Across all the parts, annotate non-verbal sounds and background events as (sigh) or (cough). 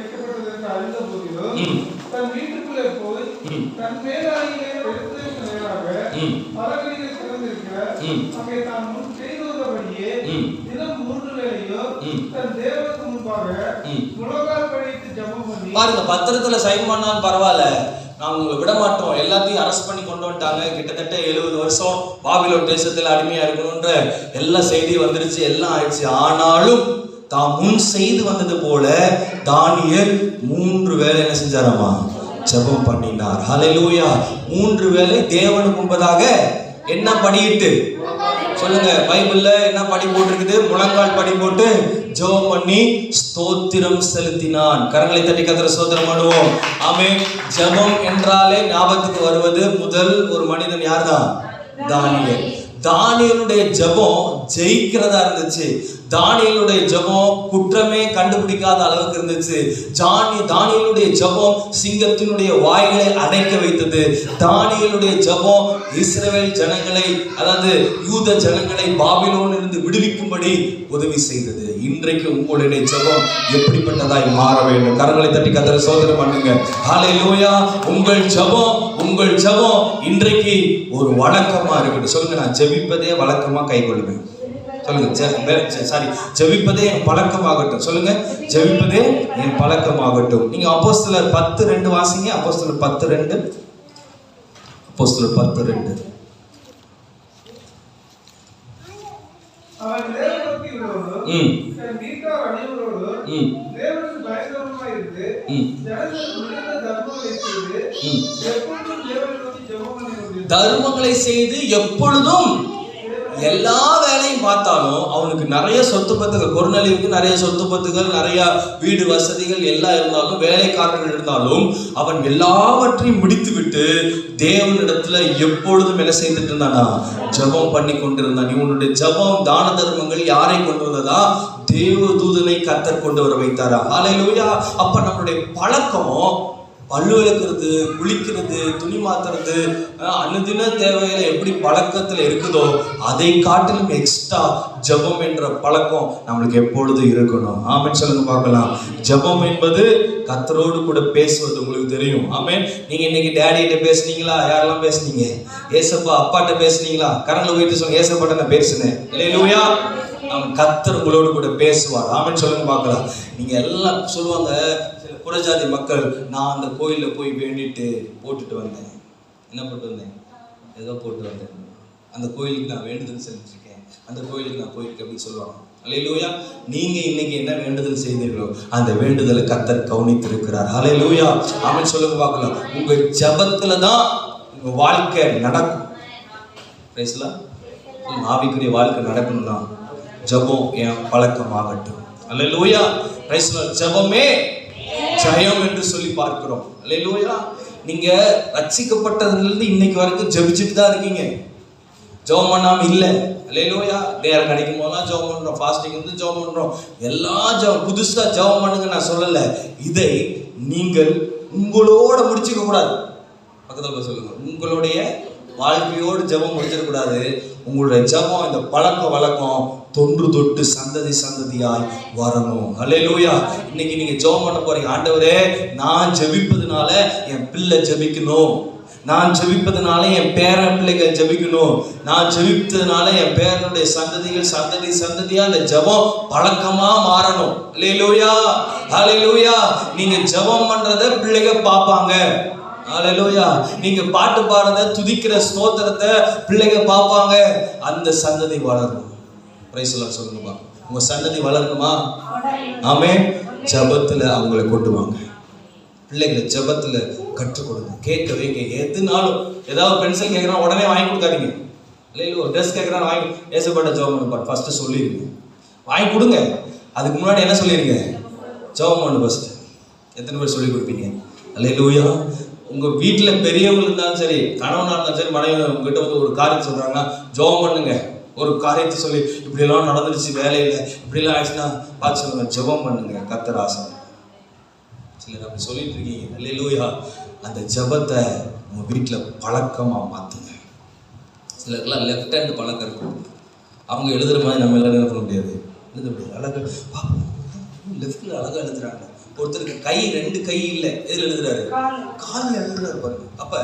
வைக்கப்பட்டது என்று அறிந்த போதிலும். தன் வீட்டுக்குள்ளே போய். தன் மேலாடையிலே எடுத்ததற்கு நேராக ம். பலகணிகள் திறந்திருக்கிற ம். அங்கே தான் முன் செய்துள்ளபடியே ம். தினம் மூன்று வேளையோ ம். தன் தேவனுக்கு முன்பாக ம். முழங்கால் படித்து ஜெபம் பண்ணி பாருங்க பத்திரத்துல சைன் பண்ணாலும் பரவாயில்ல நாங்க உங்களை விட மாட்டோம் எல்லாத்தையும் அரெஸ்ட் பண்ணி கொண்டு வந்துட்டாங்க கிட்டத்தட்ட எழுபது வருஷம் பாபிலோன் தேசத்துல அடிமையா இருக்கணும்ன்ற எல்லா செய்தியும் வந்துருச்சு எல்லாம் ஆயிடுச்சு ஆனாலும் தாம் முன் செய்து வந்தது போல தானியர் மூன்று வேலை என்ன செஞ்சாராமா? ஜெபம் பண்ணினார். ஹலலூயா மூன்று வேலை தேவனுக்கு முன்பதாக என்ன படியிட்டு சொல்லுங்க பைபிள்ல என்ன படி போட்டிருக்குது? முழங்கால் படி போட்டு ஜெபம் பண்ணி ஸ்தோத்திரம் செலுத்தினான். கரங்களை தட்டி கத்திர சோதனம் பண்ணுவோம். ஆமே ஜெபம் என்றாலே ஞாபகத்துக்கு வருவது முதல் ஒரு மனிதன் யார்தான்? தானியர் தானியனுடைய ஜெபம் ஜெயிக்கிறதா இருந்துச்சு. தானியலுடைய ஜெபம் குற்றமே கண்டுபிடிக்காத அளவுக்கு இருந்துச்சு. ஜானி தானியலுடைய ஜெபம் சிங்கத்தினுடைய வாய்களை அடைக்க வைத்தது. தானியலுடைய ஜெபம் இஸ்ரவேல் ஜனங்களை அதாவது யூத ஜனங்களை பாபிலோன் இருந்து விடுவிக்கும்படி உதவி செய்தது. இன்றைக்கு உங்களுடைய ஜெபம் எப்படிப்பட்டதாய் மாற வேண்டும்? கரங்களை தட்டி கத்தர சோதனை பண்ணுங்க. லோயா உங்கள் ஜெபம் உங்கள் ஜெபம் இன்றைக்கு ஒரு வழக்கமா இருக்கட்டும். சொல்லுங்க நான் ஜெபிப்பதே வழக்கமா கைக்கொள்வேன் சொல்லுங்க. சாரி ஜெபிப்பதே என் பழக்கமாகட்டும். சொல்லுங்க. ஜெபிப்பதே என் பழக்கமாகட்டும். நீங்க அப்போஸ்தலர் பத்து ரெண்டு வாசிங்க. பத்து ரெண்டு. அப்போஸ்தலர் பத்து ரெண்டு. இருந்து ம். ஜனங்களுக்கு மிகுந்த தர்மங்களை செய்து எப்பொழுதும் எல்லா வேலையும் பார்த்தாலும் அவனுக்கு நிறைய சொத்து பத்துகள் கொரோனாலிவுக்கு நிறைய சொத்து பத்துகள் நிறைய வீடு வசதிகள் எல்லாம் இருந்தாலும் வேலைக்காரர்கள் இருந்தாலும் அவன் எல்லாவற்றையும் முடித்துவிட்டு தேவனிடத்துல எப்பொழுதும் என்ன செய்துட்டு இருந்தானா? ஜெபம் பண்ணி கொண்டிருந்தான். இவனுடைய ஜெபம் தான தர்மங்கள் யாரை கொண்டு வந்ததா? தேவ தூதனை கத்தர் கொண்டு வர வைத்தாரா? ஹalleluya. அப்ப நம்மளுடைய பழக்கம் பல்லு விளக்குறது குளிக்கிறது துணி மாத்துறது அனுதின தேவையில எப்படி பழக்கத்தில் இருக்குதோ அதை காட்டிலும் எக்ஸ்ட்ரா ஜெபம் என்ற பழக்கம் நம்மளுக்கு எப்பொழுதும் இருக்கணும்? ஆமென் சொல்லுங்க பார்க்கலாம். ஜெபம் என்பது கத்தரோடு கூட பேசுவது உங்களுக்கு தெரியும். ஆமென். நீங்க இன்னைக்கு டேடிகிட்ட பேசுனீங்களா? யாரெல்லாம் பேசுனீங்க? ஏசப்பா அப்பாட்ட பேசுனீங்களா? கரண்ட்ல போயிட்டு சொல்லுங்க. ஏசப்பாட்ட நான் பேசுனேன். இல்லையா அவன் கத்தர் உங்களோடு கூட பேசுவார். ஆமென் சொல்லுங்க பார்க்கலாம். நீங்க எல்லாம் சொல்லுவாங்க புறஜாதி மக்கள் நான் அந்த கோயிலில் போய் வேண்டிட்டு போட்டுட்டு வந்தேன். என்ன போட்டு வந்தேன்? ஏதோ போட்டு வந்தேன். அந்த கோயிலுக்கு நான் வேண்டுதல் செஞ்சுருக்கேன். அந்த கோயிலுக்கு நான் போயிருக்கேன் அப்படின்னு சொல்லுவாங்க. அலையிலூயா நீங்க இன்னைக்கு என்ன வேண்டுதல் செய்தீர்களோ அந்த வேண்டுதலை கத்தர் கவனித்திருக்கிறார். அலையிலூயா அவன் சொல்லுங்க பார்க்கலாம். உங்க ஜபத்துல தான் உங்க வாழ்க்கை நடக்கும். பேசலாம் ஆவிக்குரிய வாழ்க்கை நடக்கணும்னா ஜெபம் என் பழக்கமாகட்டும். அல்ல லூயா ஜெபமே ஜெயம் என்று சொல்லி பார்க்கிறோம். அல்லேலூயா. நீங்க ரட்சிக்கப்பட்டதுல இன்னைக்கு வரைக்கும் ஜெபிச்சுட்டு தான் இருக்கீங்க. ஜெபம் பண்ணாம இல்ல. அல்லேலூயா. நேரம் கிடைக்கும் போதெல்லாம் ஜெபம் பண்றோம். ஃபாஸ்டிங் வந்து ஜெபம் பண்றோம். எல்லா ஜெபம் புதுசா ஜெபம் பண்ணுங்க நான் சொல்லல. இதை நீங்கள் உங்களோட முடிச்சுக்க கூடாது. பக்கத்துல சொல்லுங்க. உங்களுடைய வாழ்க்கையோடு ஜெபம் முடிச்சிடக்கூடாது உங்களுடைய ஜெபம் இந்த பழக்க வழக்கம் தொன்று தொட்டு சந்ததி சந்ததியாய் வரணும். ஹalleluya. இன்னைக்கு நீங்க ஜெபம் பண்ண போறீங்க. ஆண்டவரே நான் ஜெபிப்பதுனால என் பிள்ளை ஜெபிக்கணும். நான் ஜெபிப்பதுனால என் பேர பிள்ளைகள் ஜெபிக்கணும். நான் ஜெபித்ததுனால என் பேரனுடைய சந்ததிகள் சந்ததி சந்ததியா அந்த ஜெபம் பழக்கமா மாறணும். ஹalleluya. லூயா நீங்க ஜெபம் பண்றத பிள்ளைகள் பார்ப்பாங்க. ஹalleluya நீங்க பாட்டு பாடுறத துதிக்கிற ஸ்தோத்திரத்தை பிள்ளைங்க பார்ப்பாங்க. அந்த சந்ததி வளரும் பிரைஸ் எல்லாம் உங்க சந்ததி வளரணுமா? ஆமே ஜபத்துல அவங்கள கொண்டு வாங்க. பிள்ளைங்களை ஜபத்துல கற்றுக் கொடுங்க. கேட்க வைங்க. எதுனாலும் ஏதாவது பென்சில் கேட்குறான் உடனே வாங்கி கொடுக்காதீங்க. இல்லை ட்ரெஸ் கேட்கறா வாங்கி ஏசப்பட்ட ஜெபம் பண்ணுப்பா ஃபர்ஸ்ட் சொல்லிடுங்க. வாங்கி கொடுங்க. அதுக்கு முன்னாடி என்ன சொல்லிருங்க ஜெபம் பண்ணு ஃபர்ஸ்ட் எத்தனை பேர் சொல்லி கொடுப்பீங்க? அல்லேலூயா உங்க வீட்டுல பெரியவங்க இருந்தாலும் சரி கணவனா இருந்தாலும் சரி மனைவி உங்ககிட்ட வந்து ஒரு காரியத்தை சொல்றாங்கன்னா ஜெபம் பண்ணுங்க. ஒரு காரியத்தை சொல்லி இப்படியெல்லாம் நடந்துருச்சு வேலையில இப்படிலாம் ஆயிடுச்சுன்னா பார்த்து சொல்லுங்க ஜெபம் பண்ணுங்க கத்தர் ஆசை. சிலர் அப்படி சொல்லிட்டு இருக்கீங்க. அல்லேலூயா அந்த ஜெபத்தை உங்க வீட்டுல பழக்கமா மாத்துங்க. சிலருக்குலாம் லெஃப்ட் ஹேண்ட் பழக்கம் இருக்கும். அவங்க எழுதுற மாதிரி நம்ம எல்லாரும் எழுத முடியாது? எழுத முடியாது. அழகா லெஃப்ட்ல அழகா எழுதுறாங்க. ஒருத்தருக்கு கை ரெண்டு கை இல்லை. எதில் எழுதுறாரு? காலில். எழுதுறாரு பாருங்க. அப்ப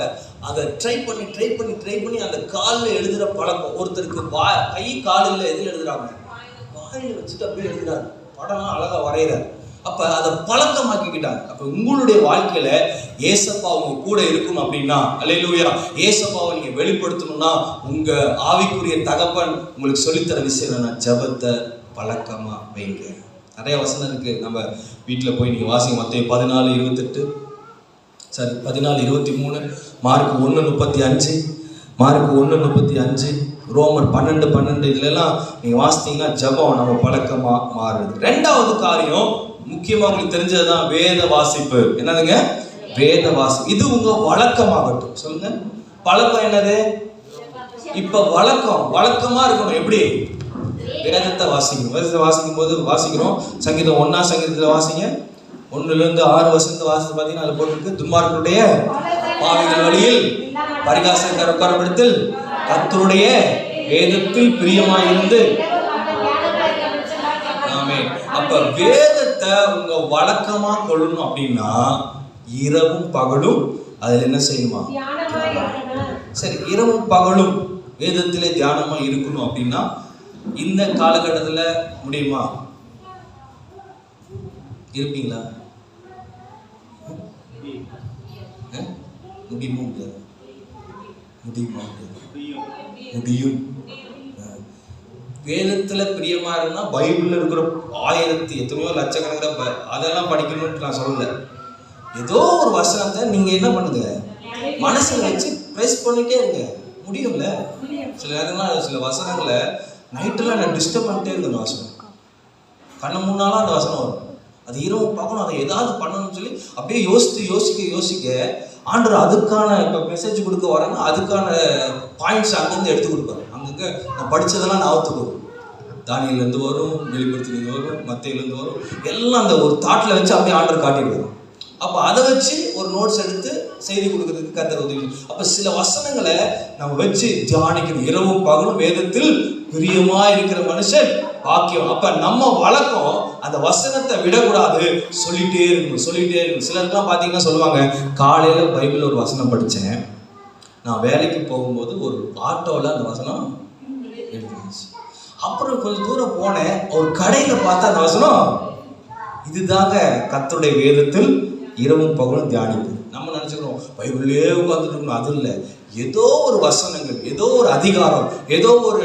அதை ட்ரை பண்ணி ட்ரை பண்ணி ட்ரை பண்ணி அந்த காலில் எழுதுற பழக்கம் ஒருத்தருக்கு வா கை கால் இல்லை எதில் எழுதுறாங்க? வாயில வச்சுட்டு அப்படியே எழுதுறாரு. படம்லாம் அழகா வரைகிறார் அப்ப அதை பழக்கமாக்கிக்கிட்டாங்க. அப்ப உங்களுடைய வாழ்க்கையில ஏசப்பா உங்க கூட இருக்கணும் அப்படின்னா அல்லேலூயா ஏசப்பாவை நீங்க வெளிப்படுத்தணும்னா உங்க ஆவிக்குரிய தகப்பன் உங்களுக்கு சொல்லித்தர விஷயம் என்னன்னா ஜெபத்தை பழக்கமா வைங்க நிறைய வசனம் இருக்கு. நம்ம வீட்டில் போய் நீங்கள் வாசிங்க மொத்தம் பதினாலு இருபத்தெட்டு. சரி பதினாலு இருபத்தி மூணு மார்க் ஒன்று முப்பத்தி அஞ்சு. மார்க் ஒன்று முப்பத்தி அஞ்சு. ரோமர் பன்னெண்டு பன்னெண்டு. இதுலலாம் நீங்கள் வாசித்தீங்கன்னா ஜெபம் நம்ம பழக்கமாக மாறுது. ரெண்டாவது காரியம் முக்கியமாக உங்களுக்கு தெரிஞ்சது தான் வேத வாசிப்பு. என்னதுங்க? வேத வாசிப்பு. இது உங்கள் வழக்கமாகட்டும். சொல்லுங்க. பழக்கம் என்னது? இப்போ வழக்கம். வழக்கமாக இருக்கணும். எப்படி? வேதத்தை வாசிக்கணும். வேதத்தை வாசிக்கும் போது வாசிக்கிறோம். சங்கீதம் ஒன்னா சங்கீதத்துல வாசிங்க. ஒண்ணுல இருந்து ஆறு வருஷத்து வாசித்து பார்த்தீங்கன்னா அதுல போட்டிருக்கு. துன்மார்களுடைய பாவிகள் வழியில் பரிகாசக்கார உட்காரப்படுத்தில் கத்தருடைய வேதத்தில் பிரியமாயிருந்து. ஆமே அப்ப வேதத்தை உங்க வழக்கமா கொள்ளணும் அப்படின்னா இரவும் பகலும் அதுல என்ன செய்யணுமா சரி இரவும் பகலும் வேதத்திலே தியானமா இருக்கணும் அப்படின்னா இந்த காலகட்டத்துல முடியுமா? இருப்பீங்களா? முடியுமா? முடியாது முடியுமா முடியும். வேதத்துல பிரியமா இருந்தா பைபிள்ல இருக்கிற ஆயிரத்தி எத்தனையோ லட்சக்கணக்கில் அதெல்லாம் படிக்கணும்னு நான் சொல்லல. ஏதோ ஒரு வசனத்தை நீங்க என்ன பண்ணுங்க? மனசுல வச்சு ப்ரெஸ் பண்ணிட்டே இருங்க. முடியும்ல? சில நேரம்லாம் சில வசனங்களை நைட்டெல்லாம் நான் டிஸ்டர்ப் பண்ணிட்டே இருந்தேன் அந்த கண்ணு முன்னாலும் அந்த வாசனம் வரும். அது இரவு பார்க்கணும் அதை ஏதாவது பண்ணணும்னு சொல்லி அப்படியே யோசித்து யோசிக்க யோசிக்க ஆண்டர் அதுக்கான இப்போ மெசேஜ் கொடுக்க வராங்க அதுக்கான பாயிண்ட்ஸ் அங்கேருந்து எடுத்து கொடுப்பாரு. அங்கங்கே நான் படித்ததெல்லாம் ஞாபகத்துக்கு வரும் தானியிலேருந்து வரும் வெளிப்படுத்திலேருந்து வரும் மத்தையிலேருந்து வரும். எல்லாம் அந்த ஒரு தாட்டில் வச்சு அப்படியே ஆண்டர் காட்டிடுவார். அப்போ அதை வச்சு ஒரு நோட்ஸ் எடுத்து செய்தி கொடுக்கறதுக்கு கத்தர் உதவி. அப்போ சில வசனங்களை நம்ம வச்சு தியானிக்கணும். இரவும் பகலும் வேதத்தில் பிரியமா இருக்கிற மனுஷன் பாக்கியம் அப்ப நம்ம வழக்கம் அந்த வசனத்தை விடக்கூடாது. சொல்லிட்டே இருக்கணும் சொல்லிட்டே இருக்கணும். சிலருக்குலாம் பார்த்தீங்கன்னா சொல்லுவாங்க காலையில பைபிள் ஒரு வசனம் படித்தேன் நான் வேலைக்கு போகும்போது ஒரு ஆட்டோவில் அந்த வசனம் எடுத்துருந்துச்சு. அப்புறம் கொஞ்சம் தூரம் போனேன் ஒரு கடையில் பார்த்தா அந்த வசனம் இதுதாங்க கத்துடைய வேதத்தில் இரவும் பகலும் தியானிப்போம். நம்ம நினச்சிக்கிறோம் பைபிளே உட்காந்துட்டு இருக்கணும் அது இல்லை. ஏதோ ஒரு வசனங்கள் ஏதோ ஒரு அதிகாரம் ஏதோ ஒரு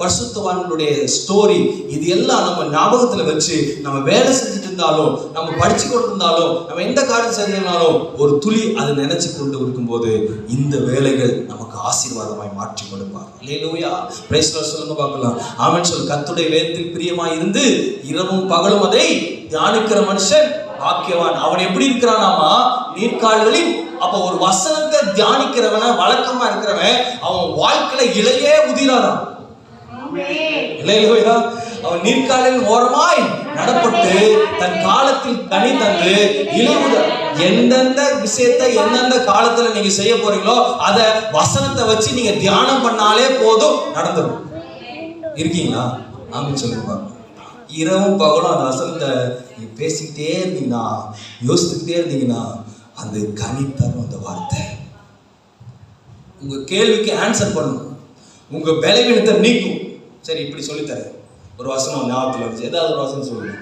பரிசுத்தவான்களுடைய ஸ்டோரி இது எல்லாம் நம்ம ஞாபகத்தில் வச்சு நம்ம வேலை செஞ்சுட்டு இருந்தாலும் நம்ம படிச்சு கொண்டு இருந்தாலும் நம்ம எந்த காரியம் செஞ்சிருந்தாலும் ஒரு துளி அதை நினைச்சு கொண்டு இருக்கும்போது இந்த வேலைகள் நமக்கு ஆசீர்வாதமாய் மாற்றி கொடுப்பார். இல்லையா பிரைஸ்லர் சொல்லுங்க பார்க்கலாம். அவன் சொல் கத்துடைய வேதத்தில் பிரியமாய் இருந்து இரவும் பகலும் அதை தியானிக்கிற மனுஷன் பாக்கியவான். அவன் எப்படி இருக்கிறானாமா? நீர்க்கால்களில். அப்ப ஒரு வசனத்தை தியானிக்கிறவன வழக்கமா இருக்கிறவன் அவன் வாழ்க்கையில இலையே உதிராதான் இல்லையா அவன் நீர்காலில் ஓரமாய் நடப்பட்டு தன் காலத்தில் தனி தந்து இலையுத எந்தெந்த விஷயத்தை எந்தெந்த காலத்துல நீங்க செய்ய போறீங்களோ அத வசனத்தை வச்சு நீங்க தியானம் பண்ணாலே போதும் நடந்துடும் இருக்கீங்களா? அப்படின்னு சொல்லுங்க. இரவும் பகலும் அந்த வசனத்தை நீ பேசிக்கிட்டே இருந்தீங்கன்னா யோசிச்சுக்கிட்டே இருந்தீங்கன்னா அந்த கனி தரும் அந்த வார்த்தை. உங்கள் கேள்விக்கு ஆன்சர் பண்ணும். உங்கள் பலவீனத்தை நீக்கும். சரி இப்படி சொல்லித்தரேன். ஒரு வசனம் ஞாபகத்தில் வந்துச்சு. ஏதாவது ஒரு வசனம் சொல்லுங்க.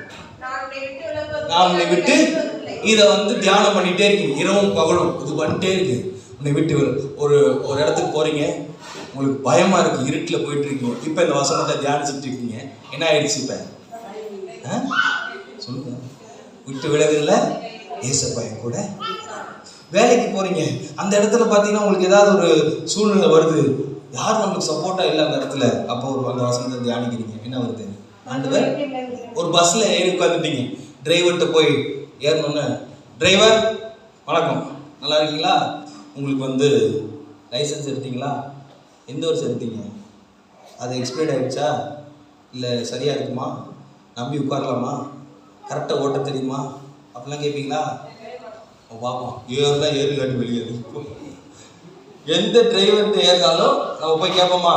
நான் உன்னை விட்டு இதை வந்து தியானம் பண்ணிட்டே இருக்கீங்க இரவும் பகலும் இது பண்ணிட்டே இருக்கு. உன்னை விட்டு ஒரு- ஒரு ஒரு இடத்துக்கு போறீங்க. உங்களுக்கு பயமா இருக்கு. இருட்டில் போயிட்டு இருக்கீங்க. இப்போ இந்த வசனத்தை தியானிச்சுட்டு இருக்கீங்க. என்ன ஆயிடுச்சு இப்போ? ஆ? சொல்லுங்க. விட்டு விலகுல என் கூட. வேலைக்கு போறீங்க. அந்த இடத்துல பார்த்தீங்கன்னா உங்களுக்கு ஏதாவது ஒரு சூழ்நிலை வருது. யார் நமக்கு சப்போர்ட்டா இல்லை அந்த இடத்துல? அப்போ ஒரு அந்த வசனத்தை தியானிக்கிறீங்க. என்ன வருது? ஆண்டவர் ஒரு பஸ்ல ஏறி உட்காந்துட்டீங்க டிரைவர்கிட்ட போய் ஏறணும்னு. டிரைவர் வணக்கம். நல்லா இருக்கீங்களா? உங்களுக்கு வந்து லைசன்ஸ் எடுத்தீங்களா? எந்த வருஷம் எடுத்தீங்க அது எக்ஸ்பைர்ட் ஆயிடுச்சா? இல்லை சரியாக இருக்குமா? நம்பி உட்காரலாமா? கரெக்டாக ஓட்ட தெரியுமா? அப்படிலாம் கேட்பீங்களா பார்ப்போம் ஏறுலாம் ஏறு காட்டி வெளியே எந்த டிரைவர்கிட்ட ஏறினாலும் நம்ம போய் கேட்போமா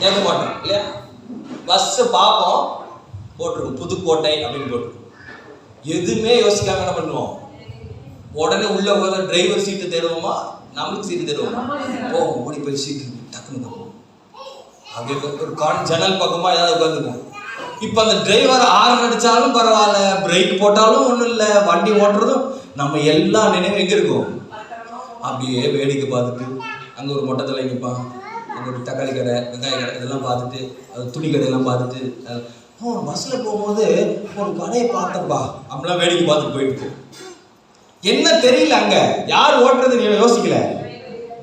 கேட்க மாட்டோம் இல்லையா? பஸ்ஸை பார்ப்போம் போட்டிருக்கோம் புதுக்கோட்டை அப்படின்னு போட்டிருக்கோம் எதுவுமே யோசிக்காம என்ன பண்ணுவோம்? உடனே உள்ள உட்காந்து டிரைவர் சீட்டு தேடுவோமா? நம்மளுக்கு சீட்டு தேடுவோமா? ஓ ஓடி போய் சீட்டு டக்குன்னு போவோம் அப்படியே ஒரு கான் ஜன்னல் பக்கமாக ஏதாவது உட்காந்துக்குவோம் இப்போ அந்த டிரைவர் ஆறு அடிச்சாலும் பரவாயில்ல பிரேக் போட்டாலும் ஒன்றும் இல்லை வண்டி ஓட்டுறதும் நம்ம எல்லா நினைவும் எங்கே இருக்கும் அப்படியே வேடிக்கை பார்த்துட்டு அங்கே ஒரு மொட்டத்தில் நிற்பான் அங்கே ஒரு தக்காளி கடை வெங்காய கடை இதெல்லாம் பார்த்துட்டு அது துணி கடையெல்லாம் பார்த்துட்டு ஓ பஸ்ஸில் போகும்போது ஒரு கடையை பார்த்தப்பா அப்படிலாம் வேடிக்கை பார்த்துட்டு போயிட்டு என்ன தெரியல அங்கே? யார் ஓட்டுறது நீங்கள் யோசிக்கல.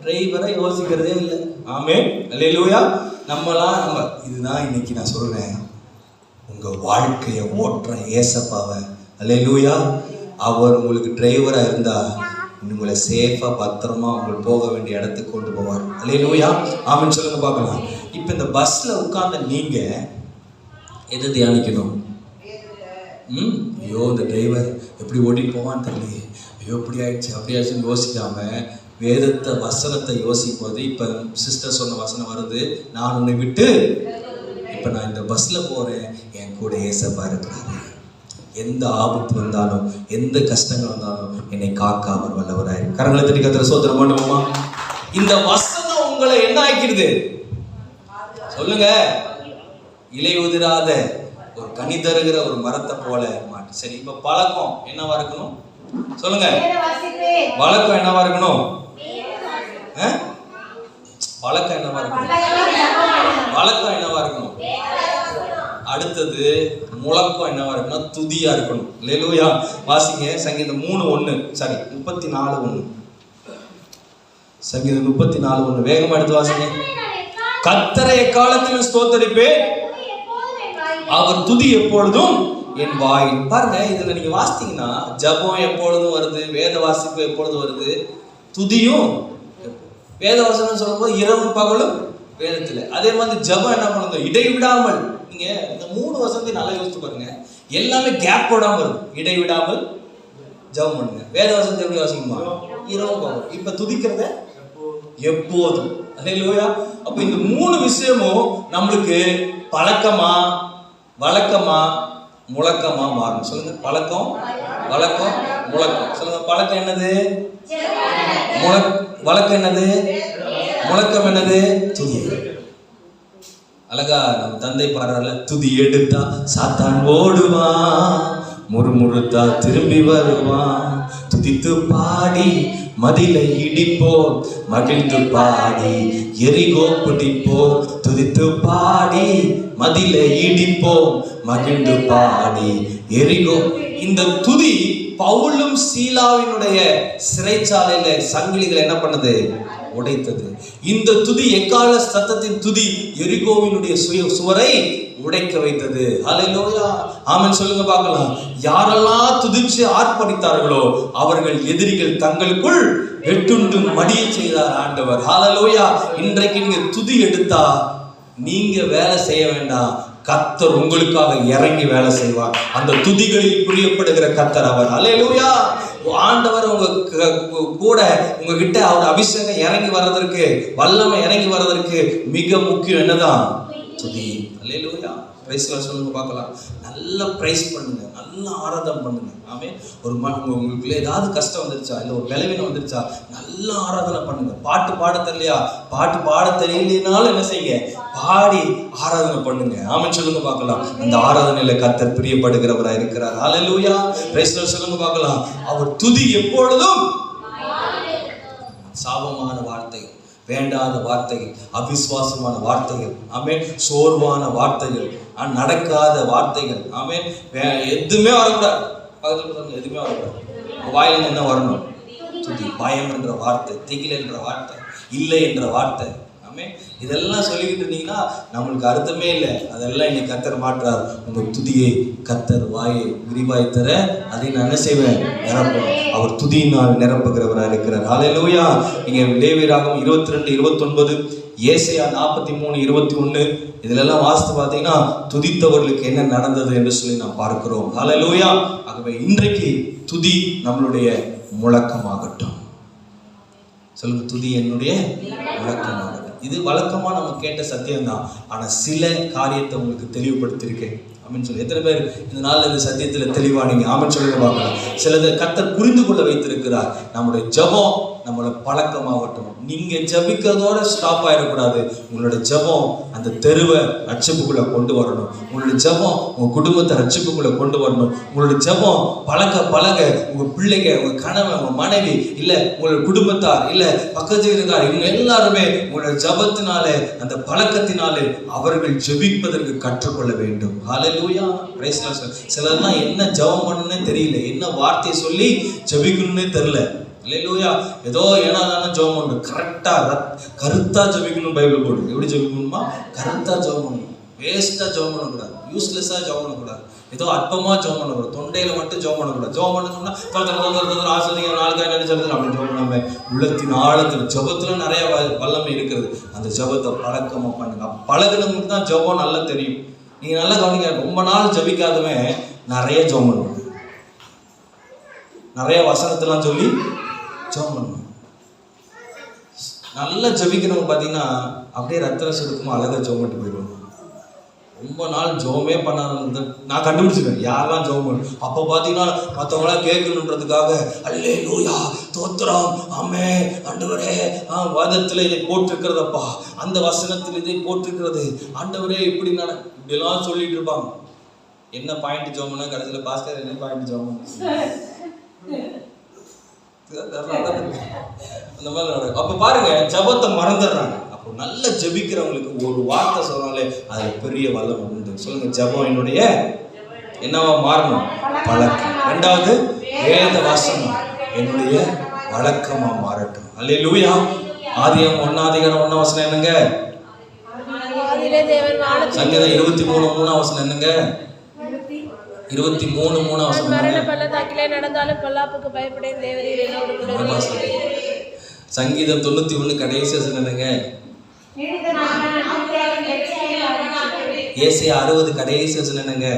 டிரைவரை யோசிக்கிறதே இல்லை. ஆமே அல்லேலூயா. நம்மலாம் நம்ம இதுதான் இன்னைக்கு நான் சொல்கிறேன் உங்கள் வாழ்க்கையை ஓட்டுற ஏசப்பாவை. அல்லேலூயா. அவர் உங்களுக்கு டிரைவராக இருந்தால் உங்களை சேஃபாக பத்திரமா உங்களுக்கு போக வேண்டிய இடத்துக்கு கொண்டு போவார். அல்லேலூயா. ஆமின்னு சொல்லுங்க பார்க்கலாம். இப்போ இந்த பஸ்ஸில் உட்கார்ந்த நீங்கள் எதை தியானிக்கணும்? ம்? ஐயோ இந்த டிரைவர் எப்படி ஓட்டிட்டு போவான்னு தெரியலையே. ஐயோ இப்படி ஆயிடுச்சு அப்படி ஆயிடுச்சுன்னு யோசிக்காம வேதத்தை வசனத்தை யோசிக்கும் போது இப்போ சிஸ்டர் சொன்ன வசனம் வருது. நான் உன்னை விட்டு இப்போ நான் இந்த பஸ்ஸில் போகிறேன் என் கூட ஏசப்பா இருக்கிறாரு. எந்த ஆபத்து வந்தாலும் எந்த கஷ்டங்கள் வந்தாலும் என்னை காக்க அவர் வல்லவராய் கரங்களை தட்டி கத்திர சோதனம் பண்ணுவோமா இந்த வசனம் உங்களை என்ன ஆக்கிடுது? சொல்லுங்க. இலை உதிராத ஒரு கனி தருகிற ஒரு மரத்தை போல மாட்டு. சரி இப்ப பழக்கம் என்னவா இருக்கணும்? சொல்லுங்க. பழக்கம் என்னவா இருக்கணும்? ஆ? என்னவா இருக்கணும்? வழக்கம் என்னவா இருக்கணும்? அடுத்தது முழக்கம் என்னவா இருக்கணும்? துதியா இருக்கணும். லெலுயா வாசிங்க. சங்கீதம் மூணு ஒண்ணு. சாரி முப்பத்தி நாலு ஒண்ணு. சங்கீதம் முப்பத்தி நாலு ஒண்ணு. வேகமா எடுத்து வாசிங்க. கத்தரை எக்காலத்திலும் ஸ்தோத்தரிப்பேன். அவர் துதி எப்பொழுதும் என் வாய் பாருங்க இதுல நீங்க வாசித்தீங்கன்னா ஜபம் எப்பொழுதும் வருது வேத வாசிப்பு எப்பொழுதும் வருது. துதியும் வேத வசனம் சொல்லும்போது இரவும் பகலும் வேதத்துல. அதே மாதிரி ஜபம் என்ன பண்ணுங்க? இடைவிடாமல். நீங்க இந்த மூணு வசனத்தை நல்லா யோசிச்சு பாருங்க. எல்லாமே கேப் போடாம வருது இடைவிடாமல் ஜபம் பண்ணுங்க. வேத வசனத்தை எப்படி வாசிக்குமா இரவும் பகலும் இப்ப துதிக்கிறத எப்போதும். அல்லேலூயா. அப்ப இந்த மூணு விஷயமும் நம்மளுக்கு பழக்கமா வழக்கமா முழக்கமா மாறும் சொல்லுங்க. பழக்கம் வழக்கம் முழக்கம். சொல்லுங்க. பழக்கம் என்னது? முழக் வழக்கம் என்னது? முழக்கம் என்னது? துதி. அழகா நம்ம தந்தை பாடுறால துதி எடுத்தா சாத்தான் ஓடுவான் முறுமுறுத்தா திரும்பி வருவான் துதித்து பாடி மதிலை இடிப்போம் மகிழ்ந்து பாடி எரிகோ பிடிப்போம். துதித்து பாடி மதிலை இடிப்போம் மகிழ்ந்து பாடி எரிகோ. இந்த துதி பவுலும் சீலாவினுடைய சிறைச்சாலையில சங்கிலிகள் என்ன பண்ணுது? உடைத்தது. இந்த துதி எக்கால சத்தத்தின் துதி? எரிகோவினுடைய சுய சுவரை உடைக்க வைத்தது. ஹalleluya ஆமன் சொல்லுங்க பார்க்கலாம். யாரெல்லாம் துதிச்சு ஆர்ப்பரித்தார்களோ அவர்கள் எதிரிகள் தங்களுக்குள் வெட்டுண்டு மடிய செய்தார் ஆண்டவர். ஹாலலோயா இன்றைக்கு நீங்க துதி எடுத்தா நீங்க வேலை செய்ய வேண்டாம். கத்தர் உங்களுக்காக இறங்கி வேலை செய்வார். அந்த துதிகளில் புரியப்படுகிற கத்தர் அவர். அலையலூயா ஆண்டவர் உங்க கூட உங்ககிட்ட அவர் அபிஷேகம் இறங்கி வர்றதற்கு வல்லமை இறங்கி வர்றதற்கு மிக முக்கியம் என்னதான்? துதி. பிரைஸ் பிரைஸ்ல சொல்லுங்க பார்க்கலாம். நல்லா பிரைஸ் பண்ணுங்க நல்லா ஆராதனை பண்ணுங்க. ஆமே ஒரு ம உங்களுக்குள்ளே உங்களுக்குள்ள ஏதாவது கஷ்டம் வந்துருச்சா? இல்லை ஒரு விளைவினம் வந்துருச்சா? நல்லா ஆராதனை பண்ணுங்க. பாட்டு பாட தெரியலையா? பாட்டு பாட தெரியலனாலும் என்ன செய்யுங்க? பாடி ஆராதனை பண்ணுங்க. ஆமென் சொல்லுங்க பார்க்கலாம். அந்த ஆராதனையில கத்தர் பிரியப்படுகிறவரா இருக்கிறார். ஹalleluya பிரைஸ்ல சொல்லுங்க பார்க்கலாம். அவர் துதி எப்பொழுதும் சாபமான வார்த்தை வேண்டாத வார்த்தைகள் அவிஸ்வாசமான வார்த்தைகள் ஆமே சோர்வான வார்த்தைகள் நடக்காத வார்த்தைகள். ஆமே வே- எதுவுமே வரக்கூடாது. பக்கத்தில் சொல்லுங்க, எதுவுமே வரக்கூடாது. வாயில் என்ன வரணும்? துதி பயம் என்ற வார்த்தை திகில் என்ற வார்த்தை இல்லை என்ற வார்த்தை. ஆமே இதெல்லாம் சொல்லிக்கிட்டு இருந்தீங்கன்னா நம்மளுக்கு அர்த்தமே இல்லை. அதெல்லாம் இன்னைக்கு கத்தர் மாற்றார். உங்கள் துதியை கத்தர் வாயை விரிவாய் தர அதை நான் என்ன செய்வேன்? நிரப்புவேன். அவர் துதியினால் நிரப்புகிறவராக இருக்கிறார். ஹalleluya நீங்கள் லேவியராகம் இருபத்தி ரெண்டு இருபத்தொன்பது ஏசையா நாற்பத்தி மூணு இருபத்தி ஒன்று இதிலெல்லாம் வாசித்து பார்த்தீங்கன்னா துதித்தவர்களுக்கு என்ன நடந்தது என்று சொல்லி நாம் பார்க்கிறோம். ஹலலூயா ஆகவே இன்றைக்கு துதி நம்மளுடைய முழக்கமாகட்டும். சொல்லுங்க துதி என்னுடைய முழக்கமாகட்டும். இது வழக்கமாக நம்ம கேட்ட சத்தியம்தான். ஆனால் சில காரியத்தை உங்களுக்கு தெளிவுபடுத்தியிருக்கேன் அப்படின்னு சொல்லி. எத்தனை பேர் இந்த நாளில் இந்த சத்தியத்தில் தெளிவானீங்க ஆமென் சொல்லுங்க பார்க்கலாம். சிலதை கத்தர் புரிந்து கொள்ள வைத்திருக்கிறார். நம்முடைய ஜெபம் நம்மளோட பழக்கமாகட்டும். நீங்கள் ஜபிக்கிறதோட ஸ்டாப் ஆகிடக்கூடாது உங்களோட ஜெபம் அந்த தெருவை ரட்சிப்புக்குள்ள கொண்டு வரணும். உங்களோட ஜெபம் உங்கள் குடும்பத்தை ரட்சிப்புக்குள்ள கொண்டு வரணும். உங்களோட ஜெபம் பழக பழக உங்கள் பிள்ளைங்க உங்கள் கணவன் உங்கள் மனைவி இல்லை உங்களோட குடும்பத்தார் இல்லை பக்கத்து இருக்கார் இவங்க எல்லாருமே உங்களோட ஜெபத்தினாலே அந்த பழக்கத்தினாலே அவர்கள் ஜெபிப்பதற்கு கற்றுக்கொள்ள வேண்டும். ஹalleluya praise சிலர்லாம் என்ன ஜெபம் பண்ணுன்னு தெரியல. என்ன வார்த்தையை சொல்லி ஜெபிக்கணும்னே தெரில இல்லையா ஏதோ ஏனா தானே ஜோம் பண்ணணும் கரெக்டா கருத்தா ஜபிக்கணும் பைபிள் போட்டு எப்படி ஜபிக்கணுமா கருத்தாக ஜெபம் பண்ணணும். வேஸ்டா ஜெபம் பண்ணக்கூடாது. யூஸ்லெஸ்ஸா ஜெபம் பண்ணக்கூடாது. ஏதோ அற்பமா ஜெபம் பண்ணக்கூடாது. தொண்டையில மட்டும் ஜோபம் பண்ணக்கூடாது. ஜெபம் பண்ணணும்னா ஆசிரியர் காய் நினைச்சது அப்படின்னு ஜெபம் பண்ணாம உள்ளத்தின் ஆழத்துல ஜெபத்துல நிறைய வல்லமை இருக்கிறது. அந்த ஜெபத்தை பழக்கமா பண்ணுங்க. பழகினவங்களுக்கு தான் ஜெபம் நல்லா தெரியும். நீங்க நல்லா கவனிக்க ரொம்ப நாள் ஜெபிக்காதவன் நிறைய ஜெபம் பண்ணுவாங்க நிறைய வசனத்தெல்லாம் சொல்லி ஜெபம் பண்ணணும் நல்லா ஜபிக்கிறவங்க பார்த்தீங்கன்னா அப்படியே ரத்தன சுருக்கமாக அழகாக ஜெபம் பண்ணிட்டு போயிடுவாங்க ரொம்ப நாள் ஜோமே பண்ணாத நான் கண்டுபிடிச்சிருக்கேன் யாரெல்லாம் ஜோம் பண்ணும் அப்போ பார்த்தீங்கன்னா மற்றவங்களாம் கேட்கணுன்றதுக்காக அல்லே லூயா தோத்திரம் ஆமே ஆண்டவரே. ஆ வாதத்தில் இதை போட்டிருக்கிறதப்பா. அந்த வசனத்தில் இதை போட்டிருக்கிறது. ஆண்டவரே இப்படி நான் இப்படிலாம் சொல்லிட்டு இருப்பாங்க. என்ன பாயிண்ட் ஜோமுன்னா கடைசியில் பாஸ்கர் என்ன பாயிண்ட் ஜெபம் (laughs) அந்த மாதிரி. நடக்கும் அப்ப பாருங்க ஜெபத்தை மறந்துடுறாங்க. அப்போ நல்ல ஜெபிக்கிறவங்களுக்கு ஒரு வார்த்தை சொன்னாலே அதுல பெரிய வல்லம் உண்டு. சொல்லுங்க ஜெபம் என்னுடைய என்னவா மாறணும்? பழக்கம். ரெண்டாவது வேத வசனம் என்னுடைய வழக்கமா மாறட்டும். அல்லேலூயா. ஆதியம் ஒன்னாதிகாரம் ஒன்னாம் வசனம் என்னங்க? சங்கீதம் இருபத்தி மூணு மூணாம் வசனம் என்னங்க? இருபத்தி மூணு வசனம் மரண பள்ளத்தாக்கிலே நடந்தாலும் பொல்லாப்புக்கு பயப்படேன் தேவரீர் என்னோடு. சங்கீதம் தொண்ணூத்தி ஒண்ணு கடைசி வசனம் என்னங்க? ஏசி அறுபது கடைசி வசனம் என்னங்க?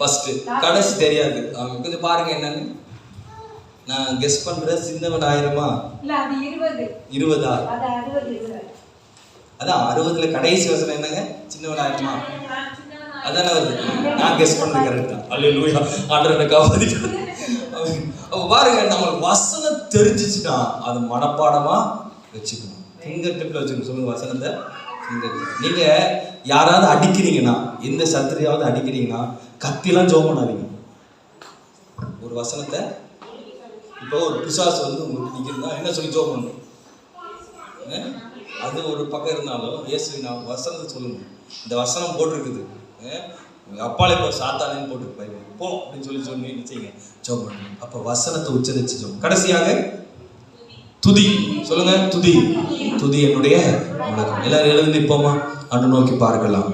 ஃபர்ஸ்ட் கடைசி தெரியாது. அவங்க கொஞ்சம் பாருங்க என்னன்னு. நான் கெஸ் பண்றேன். சின்னவன் ஆயிரமா? இல்ல அது இருபது இருபதா அது அறுபது இருபது அதான் அறுபதுல கடைசி வசனம் என்னங்க? சின்னவன் ஆயிட்டுமா அதானே வருது. நான் கெஸ் பண்ணது கரெக்ட் தான். அல்ல லூயா ஆண்டர் அப்போ பாருங்க நம்மளுக்கு வசனம் தெரிஞ்சிச்சுன்னா அது மனப்பாடமா வச்சுக்கணும். ஃபிங்கர் டிப்ல வச்சுக்கணும். சொல்லுங்க வசனத்தை. நீங்க யாராவது அடிக்கிறீங்கன்னா எந்த சத்திரியாவது அடிக்கிறீங்கன்னா கத்திலாம் ஜோம் பண்ணாதீங்க. ஒரு வசனத்தை இப்போ ஒரு பிசாசு வந்து உங்களுக்கு நிற்கிறதுனா என்ன சொல்லி ஜோம் பண்ணணும் அது ஒரு பக்கம் இருந்தாலும் இயேசு நான் வசனத்தை சொல்லணும் இந்த வசனம் போட்டிருக்குது. அப்பாலே இப்போ சாத்தானேன்னு போட்டுருப்பாரு போ அப்படின்னு சொல்லி சொல்லி நிச்சயங்க. ஜோம் பண்ணுங்க. அப்போ வசனத்தை உச்சரிச்சு ஜோம் கடைசியாக துதி. சொல்லுங்க துதி. துதி என்னுடைய எல்லாரும் எழுந்து நிற்போமா அன்று நோக்கி பார்க்கலாம்.